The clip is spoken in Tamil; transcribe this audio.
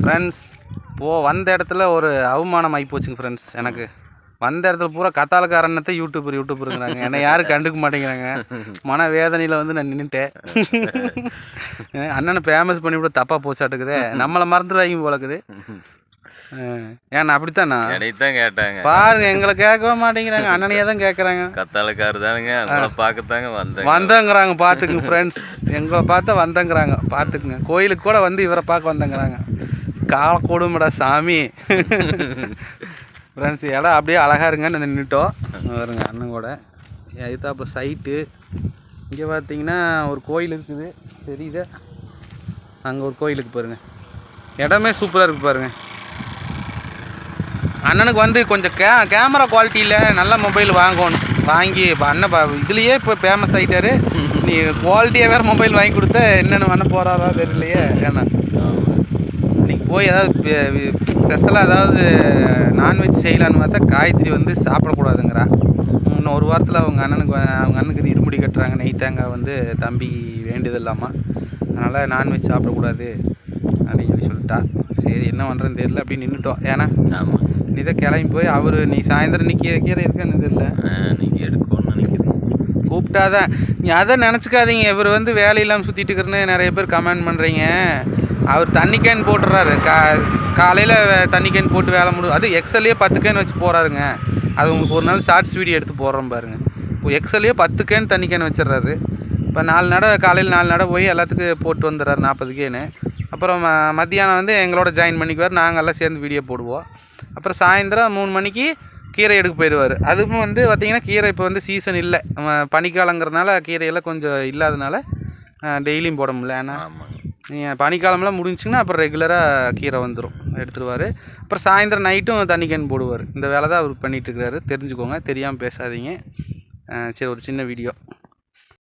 ஃப்ரெண்ட்ஸ் போ வந்த இடத்துல ஒரு அவமானம் ஆகி போச்சுங்க ஃப்ரெண்ட்ஸ் எனக்கு. வந்த இடத்துல பூரா கத்தாலக்காரன்னத்தை யூடியூபர் யூடியூபருங்கிறாங்க என்னை யாரும் கண்டுக்க மாட்டேங்கிறாங்க. மன வேதனையில் வந்து நான் நின்றுட்டேன் அண்ணனை ஃபேமஸ் பண்ணி விட தப்பாக போச்சாட்டுக்குதே நம்மளை மறந்துடுவாங்க போலக்குது. ஏன்னா அப்படித்தானா? என்னைத்தான் கேட்டாங்க. பாருங்க எங்களை கேட்கவே மாட்டேங்கிறாங்க. அண்ணனையே தான் கேட்குறாங்க. கத்தாலக்காரு தானுங்க. உங்களை பார்க்கத்தாங்க வந்தேன் வந்தங்கிறாங்க பார்த்துக்குங்க ஃப்ரெண்ட்ஸ் எங்களை பார்த்தா வந்தங்கிறாங்க. பார்த்துக்குங்க. கோயிலுக்கு கூட வந்து இவரை பார்க்க வந்தங்கிறாங்க. கால கொடுமடா சாமி. ஃப்ரெண்ட்ஸ் இடம் அப்படியே அழகா இருங்கன்னு நின்றுட்டோம் வருங்க அண்ணன் கூட. இதுதாப்போ சைட்டு இங்கே பார்த்தீங்கன்னா ஒரு கோயில் இருக்குது. தெரியுதா? அங்கே ஒரு கோயிலுக்கு பாருங்க. இடமே சூப்பராக இருக்கு பாருங்க. அண்ணனுக்கு வந்து கொஞ்சம் கே கேமரா குவாலிட்டியில் நல்ல மொபைல் வாங்கணும். வாங்கி இப்போ அண்ணன் இதுலேயே இப்போ ஃபேமஸ் ஆகிட்டாரு நீ குவாலிட்டியாக வேறு மொபைல் வாங்கி கொடுத்தா என்னென்ன பண்ண போகிறாரோ தெரியலையே ஏன்னா இன்னைக்கு போய் ஏதாவது ஸ்பெஷலாக ஏதாவது நான்வெஜ் செய்யலான்னு பார்த்தா காய்கறி வந்து சாப்பிடக்கூடாதுங்கிறா. இன்னும் ஒரு வாரத்தில் அவங்க அண்ணனுக்கு அவங்க அண்ணனுக்கு இது இருமுடி கட்டுறாங்க. நெய் தேங்காய் வந்து தம்பி வேண்டியது இல்லாமல் அதனால் நான்வெஜ் சாப்பிடக்கூடாது அப்படின்னு சொல்லி சொல்லிட்டா. சரி என்ன பண்ணுறேன்னு தெரியல அப்படின்னு நின்றுட்டோம் ஏன்னா ஆமாம் நீ தான் கிளம்பி போய் அவர் நீ சாயந்தரம் நீ கீரை கீரை இருக்கான்னு தெரியல நீங்கள் எடுக்கணும்னு நினைக்கிறேன். கூப்பிட்டாதான். நீ அதை நினச்சிக்காதீங்க. இவர் வந்து வேலை இல்லாமல் சுற்றிட்டு இருக்கிறன்னு நிறைய பேர் கமெண்ட் பண்ணுறீங்க அவர் தண்ணி கேன் போட்டுறாரு. கா காலையில் தண்ணி கேன் போட்டு வேலை முடி அது எக்ஸல்லையே பத்து கேன் வச்சு போகிறாருங்க அது உங்களுக்கு ஒரு நாள் ஷார்ட்ஸ் வீடியோ எடுத்து போடுறோம் பாருங்க. இப்போ எக்ஸல்லையே பத்து கேன் தண்ணி கேன் வச்சிடுறாரு. இப்போ நாலு நடை காலையில் நாலு நடை போய் எல்லாத்துக்கும் போட்டு வந்துடுறாரு நாற்பது கேனு அப்புறம் மத்தியானம் வந்து எங்களோட ஜாயின் பண்ணிக்குவார். நாங்கள் எல்லாம் சேர்ந்து வீடியோ போடுவோம். அப்புறம் சாயந்தரம் மூணு மணிக்கு கீரை எடுக்க போயிடுவார். அதுவும் வந்து பார்த்திங்கன்னா கீரை இப்போ வந்து சீசன் இல்லை. பனிக்காலங்கிறதுனால கீரையெல்லாம் கொஞ்சம் இல்லாதனால டெய்லியும் போட முடியல. ஏன்னா பனிக்காலம்லாம் முடிஞ்சுச்சுன்னா அப்புறம் ரெகுலராக கீரை வந்துடும் எடுத்துருவார். அப்புறம் சாயந்தரம் நைட்டும் தண்ணி கேன் போடுவார். இந்த வேலை தான் அவர் பண்ணிகிட்ருக்கிறாரு தெரிஞ்சுக்கோங்க. தெரியாமல் பேசாதீங்க. சரி ஒரு சின்ன வீடியோ